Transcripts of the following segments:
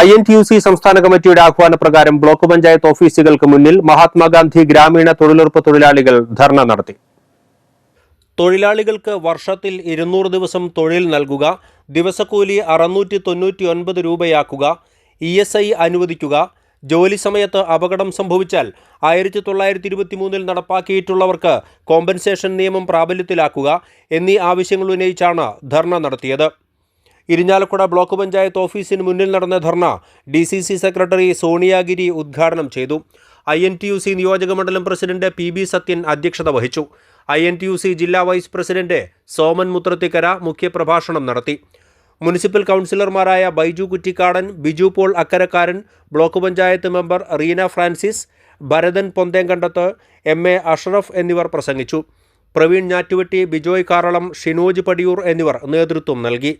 I N T U C സംസ്ഥാന കമ്മിറ്റിയുടെ ആഹ്വാനപ്രകാരം block panchayat ഓഫീസുകൾക്ക് മുന്നിൽ മഹാത്മാഗാന്ധി ഗ്രാമീണ തൊഴിലുറപ്പ് തൊഴിലാളികൾ ധർണ നടത്തി. തൊഴിലാളികൾക്ക് വർഷത്തിൽ ഇരുന്നൂറ് ദിവസം തൊഴിൽ നൽകുക ദിവസക്കൂലി അറുന്നൂറ്റി തൊണ്ണൂറ്റി ഒൻപത് രൂപയാക്കുക ഇ എസ് ഐ അനുവദിക്കുക ജോലി സമയത്ത് അപകടം സംഭവിച്ചാൽ ആയിരത്തി തൊള്ളായിരത്തി ഇരുപത്തി മൂന്നിൽ നടപ്പാക്കിയിട്ടുള്ളവർക്ക് കോമ്പൻസേഷൻ നിയമം പ്രാബല്യത്തിലാക്കുക എന്നീ ആവശ്യങ്ങൾ ഉന്നയിച്ചാണ് ധർണ നടത്തിയത്. ഇരിഞ്ഞാലക്കുട ബ്ലോക്ക് പഞ്ചായത്ത് ഓഫീസിന് മുന്നിൽ നടന്ന dharna D C C secretary Soniyagiri ഉദ്ഘാടനം ചെയ്തു. I N T U C നിയോജകമണ്ഡലം പ്രസിഡന്റ് പി ബി സത്യൻ അധ്യക്ഷത വഹിച്ചു. I N T U C ജില്ലാ വൈസ് പ്രസിഡന്റ് സോമൻ മുത്രത്തിക്കര മുഖ്യപ്രഭാഷണം നടത്തി. മുനിസിപ്പൽ കൗൺസിലർമാരായ Baiju Kuttikkadan Biju Paul Akkarakkaran block panchayat member Reena Francis Bharathan Ponthenkandath M A Ashraf എന്നിവർ പ്രസംഗിച്ചു. പ്രവീൺ ഞാറ്റുവെട്ടി ബിജോയ് കാറളം ഷിനോജ് പടിയൂർ എന്നിവർ നേതൃത്വം നൽകി.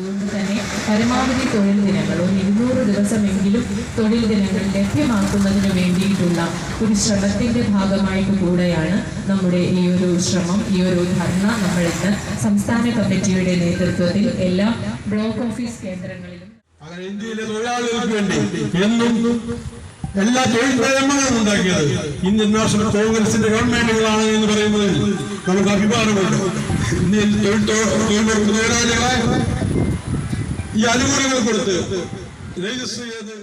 അതുകൊണ്ട് തന്നെ പരമാവധി തൊഴിൽ ദിനങ്ങൾ ഒരു ഇരുന്നൂറ് ദിവസമെങ്കിലും തൊഴിൽ ദിനങ്ങൾ ലഭ്യമാക്കുന്നതിന് വേണ്ടിയിട്ടുള്ള ഒരു ശ്രമത്തിന്റെ ഭാഗമായിട്ട് കൂടെയാണ് നമ്മുടെ ഈ ഒരു ശ്രമം ഈ ഒരു ധർണ നമ്മൾ ഇന്ന് സംസ്ഥാന കമ്മിറ്റിയുടെ നേതൃത്വത്തിൽ എല്ലാ ബ്ലോക്ക് ഓഫീസ് കേന്ദ്രങ്ങളിലും. ഇന്ത്യയിലെ വേണ്ടി എന്നും എല്ലാ തൊഴിൽ പ്രേമങ്ങളും ഉണ്ടാക്കിയത് ഇന്ത്യൻ നാഷണൽ കോൺഗ്രസിന്റെ ഗവൺമെന്റുകളാണ് എന്ന് പറയുന്നതിൽ നമുക്ക് അഭിമാനമുണ്ട്. ഇന്ത്യയിൽ തൊഴിൽ തൊഴിലുറപ്പ് തൊഴിലാളികളെ ഈ അനുകൂലങ്ങൾ കൊടുത്ത്. രജിസ്റ്റർ ചെയ്ത്